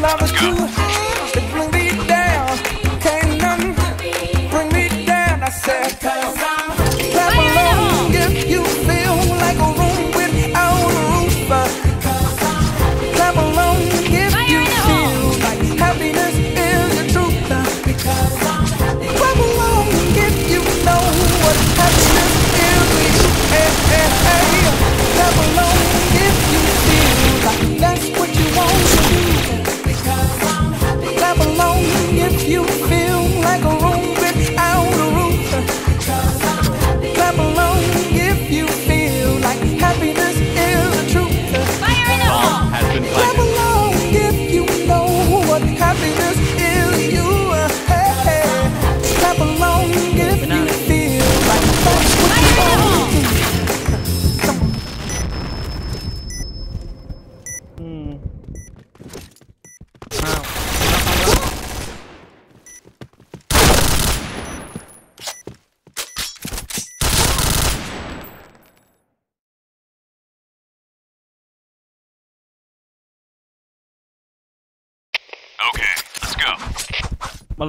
Down. Can't bring me down. I said, มัน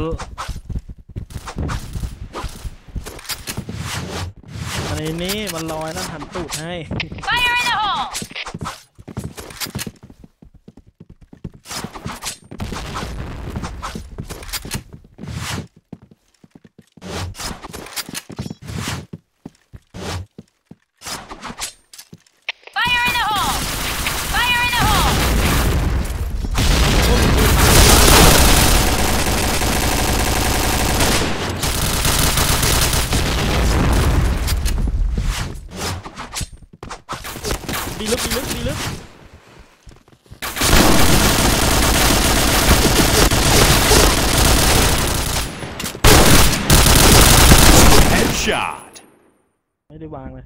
อันนี้มันลอยแล้วหันตูดให้ไได้วางเลย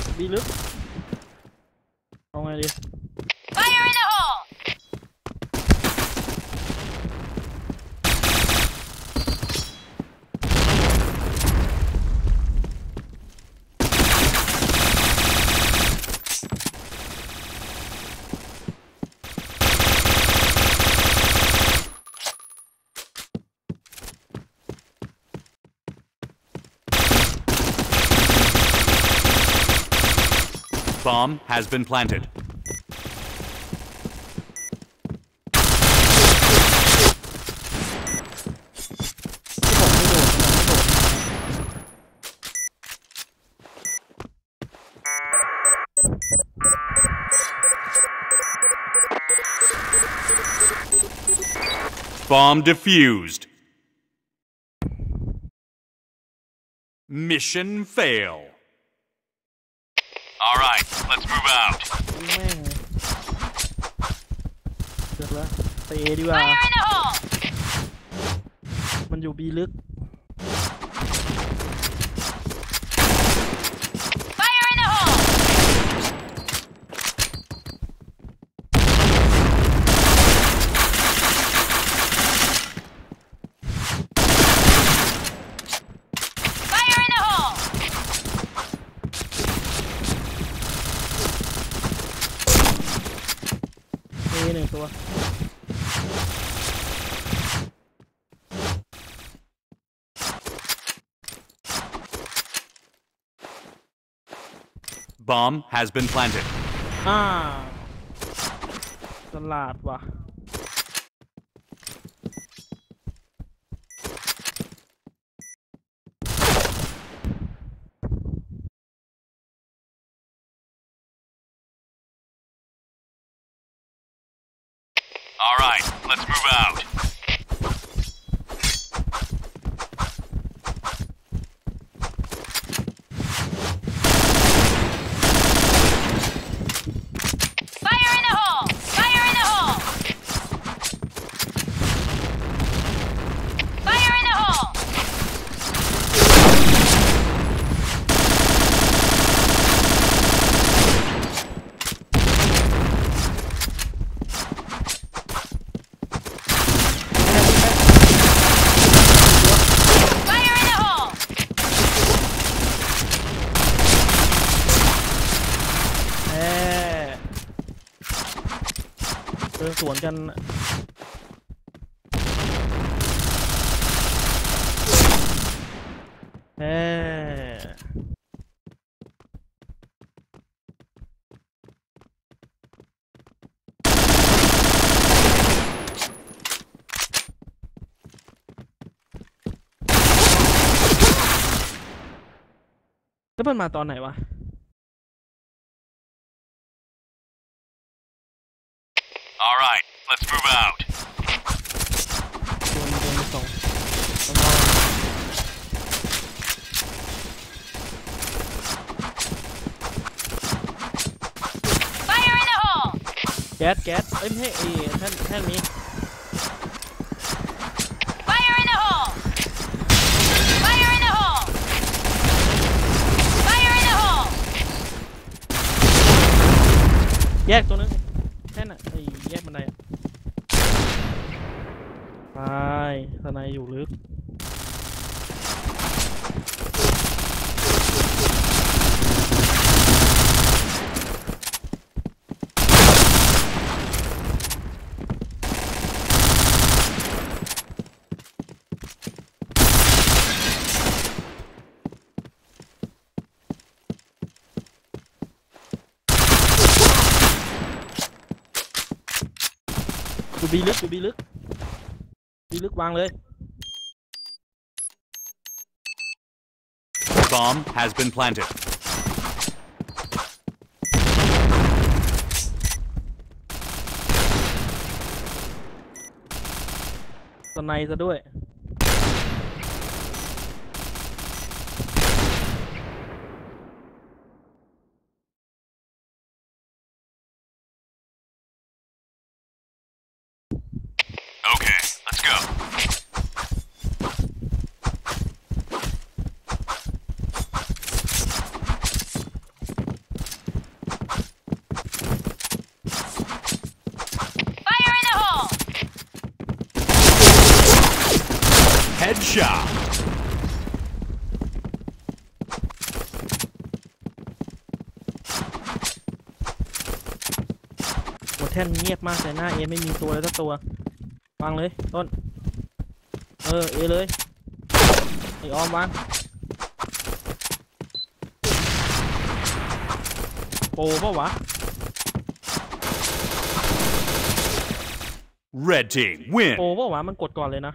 bilhão, bilhão. Bomb has been planted. Bomb defused. Mission fail. Let's move out. แม่งเดือดละไปเอดีกว่า r e h e h e มันอยู่บีลึก Bomb has been planted. Ah, อ่าตลาดว่ะ All right, let's move out. สวนกันเอ๊แล้วมันมาตอนไหนวะ All right, let's move out. Fire in the hole! me. Fire in the hole! Fire in the hole! Fire in the hole! แยกตัวอ้แยกมันไดอะตายนายอยู่ลึก bi lướt tôi bi lướt bi lướt băng lên Bomb has been planted. Tuần này ra ด้วย shot. หัวแท่นเงียบมากแต่หน้าเอไม่มีตัวเลยสักตัวฟังเลยต้นเออเอเลยไอออมวางโปเปล่าวะ Red team win. โ Oh, wow! มันกดก่อนเลยนะ